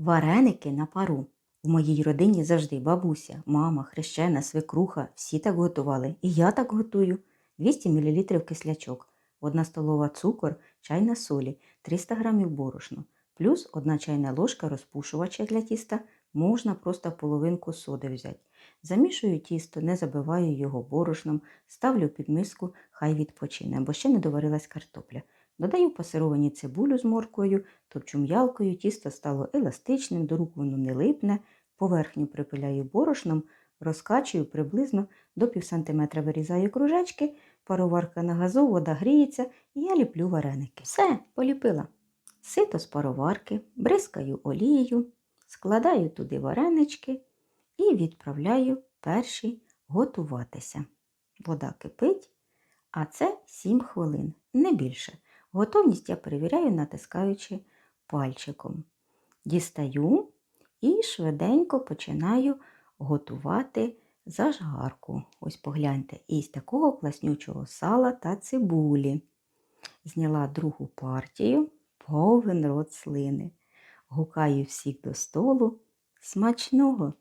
Вареники на пару. У моїй родині завжди бабуся, мама, хрещена, свекруха, всі так готували. І я так готую. 200 мл кислячок, 1 столова цукор, чайна солі, 300 г борошно, плюс 1 чайна ложка розпушувача для тіста, можна просто половинку соди взяти. Замішую тісто, не забиваю його борошном, ставлю під миску, хай відпочине, бо ще не доварилась картопля. Додаю пасировані цибулю з морквою, топчу м'ялкою, тісто стало еластичним, до рук воно не липне, поверхню припиляю борошном, розкачую приблизно до пів сантиметра вирізаю кружечки, пароварка на газу, вода гріється, і я ліплю вареники. Все, поліпила. Сито з пароварки, бризкаю олією, складаю туди варенички і відправляю перші готуватися. Вода кипить, а це 7 хвилин, не більше. Готовність я перевіряю, натискаючи пальчиком. Дістаю і швиденько починаю готувати зажгарку. Ось погляньте, із такого класнючого сала та цибулі. Зняла другу партію, повен рот слини. Гукаю всіх до столу. Смачного!